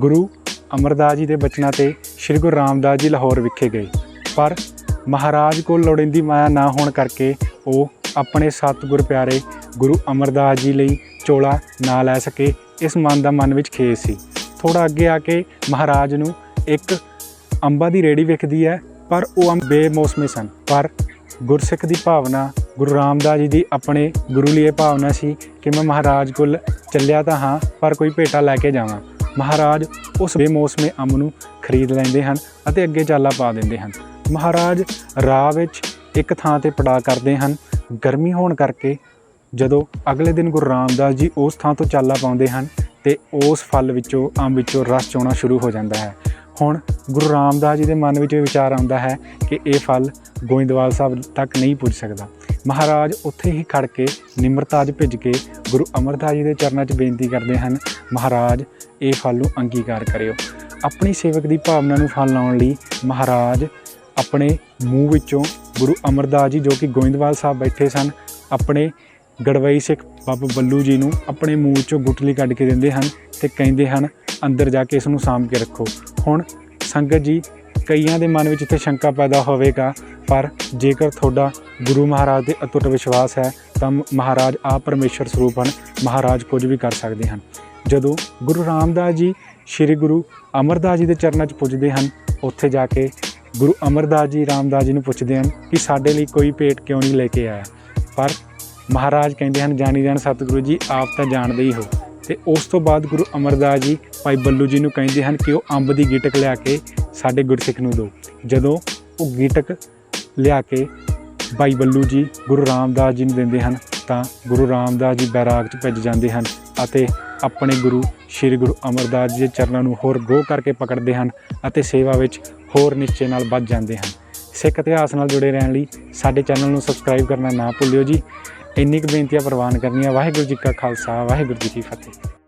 ਗੁਰੂ ਅਮਰਦਾਸ ਜੀ ਦੇ ਬਚਨਾਂ ਤੇ ਸ੍ਰੀ ਗੁਰੂ ਰਾਮਦਾਸ ਜੀ ਲਾਹੌਰ ਵਿਖੇ ਗਏ। ਪਰ ਮਹਾਰਾਜ ਕੋਲ ਲੋੜੀਂਦੀ ਮਾਇਆ ਨਾ ਹੋਣ ਕਰਕੇ ਉਹ ਆਪਣੇ ਸਤਿਗੁਰ ਪਿਆਰੇ ਗੁਰੂ ਅਮਰਦਾਸ ਜੀ ਲਈ ਚੋਲਾ ਨਾ ਲੈ ਸਕੇ, ਇਸ ਮਨ ਦਾ ਮਨ ਵਿੱਚ ਖੇਸ ਸੀ। ਥੋੜਾ ਅੱਗੇ ਆ ਕੇ ਮਹਾਰਾਜ ਨੂੰ ਇੱਕ ਅੰਬਾਂ ਦੀ ਰੇੜੀ ਵਿਖਦੀ ਹੈ, ਪਰ ਉਹ ਅੰਬ ਬੇਮੌਸਮੇ ਸਨ। ਪਰ ਗੁਰਸਿੱਖ ਦੀ ਭਾਵਨਾ, ਗੁਰੂ ਰਾਮਦਾਸ ਜੀ ਦੀ ਆਪਣੇ ਗੁਰੂ ਲਈ ਇਹ ਭਾਵਨਾ ਸੀ ਕਿ ਮੈਂ ਮਹਾਰਾਜ ਕੋਲ ਚੱਲਿਆ ਤਾਂ ਹਾਂ, ਪਰ ਕੋਈ ਭੇਟਾ ਲੈ ਕੇ ਜਾਵਾਂ। ਮਹਾਰਾਜ ਉਸ ਬੇਮੌਸਮੇ ਅੰਬ ਨੂੰ ਖਰੀਦ ਲੈਂਦੇ ਹਨ ਅਤੇ ਅੱਗੇ ਚਾਲਾ ਪਾ ਦਿੰਦੇ ਹਨ। ਮਹਾਰਾਜ ਰਾਹ ਵਿੱਚ ਇੱਕ ਥਾਂ ਤੇ ਪੜਾ ਕਰਦੇ ਹਨ। ਗਰਮੀ ਹੋਣ ਕਰਕੇ ਜਦੋਂ ਅਗਲੇ ਦਿਨ ਗੁਰੂ ਰਾਮਦਾਸ ਜੀ ਉਸ ਥਾਂ ਤੋਂ ਚਾਲਾ ਪਾਉਂਦੇ ਹਨ ਤੇ ਉਸ ਫਲ ਵਿੱਚੋਂ, ਅੰਬ ਵਿੱਚੋਂ ਰਸ ਚੋਣਾ ਸ਼ੁਰੂ ਹੋ ਜਾਂਦਾ ਹੈ। ਹੁਣ ਗੁਰੂ ਰਾਮਦਾਸ ਜੀ ਦੇ ਮਨ ਵਿੱਚ ਇਹ ਵਿਚਾਰ ਆਉਂਦਾ ਹੈ ਕਿ ਇਹ ਫਲ ਗੋਇੰਦਵਾਲ ਸਾਹਿਬ ਤੱਕ ਨਹੀਂ ਪੁੱਜ ਸਕਦਾ। ਮਹਾਰਾਜ ਉੱਥੇ ਹੀ ਖੜ ਕੇ ਨਿਮਰਤਾਜ ਭਿੱਜ ਕੇ ਗੁਰੂ ਅਮਰਦਾਸ ਜੀ ਦੇ ਚਰਨਾਂ 'ਚ ਬੇਨਤੀ ਕਰਦੇ ਹਨ, ਮਹਾਰਾਜ, ਇਹ ਫਲ ਨੂੰ ਅੰਗੀਕਾਰ ਕਰਿਓ। ਆਪਣੀ ਸੇਵਕ ਦੀ ਭਾਵਨਾ ਨੂੰ ਫਲ ਲਾਉਣ ਲਈ ਮਹਾਰਾਜ ਆਪਣੇ ਮੂੰਹ ਵਿੱਚੋਂ ਗੁਰੂ ਅਮਰਦਾਸ ਜੀ ਜੋ ਕਿ ਗੋਇੰਦਵਾਲ ਸਾਹਿਬ ਬੈਠੇ ਸਨ, ਆਪਣੇ ਗੜਵਈ ਸਿੱਖ ਬਾਬਾ ਬੱਲੂ ਜੀ ਨੂੰ ਆਪਣੇ ਮੂੰਹ ਵਿੱਚੋਂ ਗੁਟਲੀ ਕੱਢ ਕੇ ਦਿੰਦੇ ਹਨ ਤੇ ਕਹਿੰਦੇ ਹਨ, ਅੰਦਰ ਜਾ ਕੇ ਇਸ ਨੂੰ ਸਾਂਭ ਕੇ ਰੱਖੋ। ਹੁਣ ਸੰਗਤ ਜੀ, ਕਈਆਂ ਦੇ ਮਨ ਵਿੱਚ ਇੱਥੇ ਸ਼ੰਕਾ ਪੈਦਾ ਹੋਵੇਗਾ ਪਰ ਜੇਕਰ ਤੁਹਾਡਾ ਗੁਰੂ ਮਹਾਰਾਜ ਦੇ ਅਟੁੱਟ ਵਿਸ਼ਵਾਸ ਹੈ, ਤਾਂ ਮਹਾਰਾਜ ਆਪ ਪਰਮੇਸ਼ਰ ਸਰੂਪ ਹਨ, ਮਹਾਰਾਜ ਕੁਝ ਵੀ ਕਰ ਸਕਦੇ ਹਨ। ਜਦੋਂ ਗੁਰੂ ਰਾਮਦਾਸ ਜੀ ਸ੍ਰੀ ਗੁਰੂ ਅਮਰਦਾਸ ਜੀ ਦੇ ਚਰਨਾਂ 'ਚ ਪੁੱਜਦੇ ਹਨ, ਉੱਥੇ ਜਾ ਕੇ ਗੁਰੂ ਅਮਰਦਾਸ ਜੀ, ਰਾਮਦਾਸ ਜੀ ਨੂੰ ਪੁੱਛਦੇ ਹਨ ਕਿ ਸਾਡੇ ਲਈ ਕੋਈ ਭੇਟ ਕਿਉਂ ਨਹੀਂ ਲੈ ਕੇ ਆਇਆ? ਪਰ ਮਹਾਰਾਜ ਕਹਿੰਦੇ ਹਨ, ਜਾਣੀ ਜਾਣ ਸਤਿਗੁਰੂ ਜੀ, ਆਪ ਤਾਂ ਜਾਣਦੇ ਹੀ ਹੋ। ਤੇ ਉਸ ਤੋਂ ਬਾਅਦ ਗੁਰੂ ਅਮਰਦਾਸ ਜੀ ਭਾਈ ਬੱਲੂ ਜੀ ਨੂੰ ਕਹਿੰਦੇ ਹਨ ਕਿ ਉਹ ਅੰਬ ਦੀ ਗਿਟਕ ਲਿਆ ਕੇ ਸਾਡੇ ਗੁਰਸਿੱਖ ਨੂੰ ਦਿਓ ਜਦੋਂ ਉਹ ਗਿਟਕ ਲਿਆ ਕੇ ਭਾਈ ਬੱਲੂ ਜੀ ਗੁਰੂ ਰਾਮਦਾਸ ਜੀ ਨੂੰ ਦਿੰਦੇ ਹਨ, ਤਾਂ ਗੁਰੂ ਰਾਮਦਾਸ ਜੀ ਬੈਰਾਗ 'ਚ ਭਿੱਜ ਜਾਂਦੇ ਹਨ ਅਤੇ ਆਪਣੇ ਗੁਰੂ ਸ੍ਰੀ ਗੁਰੂ ਅਮਰਦਾਸ ਜੀ ਦੇ ਚਰਨਾਂ ਨੂੰ ਹੋਰ ਗੋ ਕਰਕੇ ਪਕੜਦੇ ਹਨ ਅਤੇ ਸੇਵਾ ਵਿੱਚ ਹੋਰ ਨਿਸ਼ਚੇ ਨਾਲ ਵੱਧ ਜਾਂਦੇ ਹਨ। ਸਿੱਖ ਇਤਿਹਾਸ ਨਾਲ ਜੁੜੇ ਰਹਿਣ ਲਈ ਸਾਡੇ ਚੈਨਲ ਨੂੰ ਸਬਸਕ੍ਰਾਈਬ ਕਰਨਾ ਨਾ ਭੁੱਲਿਓ ਜੀ। ਇੰਨੀ ਕੁ ਬੇਨਤੀਆਂ ਪ੍ਰਵਾਨ ਕਰਨੀਆਂ, ਵਾਹਿਗੁਰੂ ਜੀ ਕਾ ਖਾਲਸਾ, ਵਾਹਿਗੁਰੂ ਜੀ ਕੀ ਫਤਿਹ।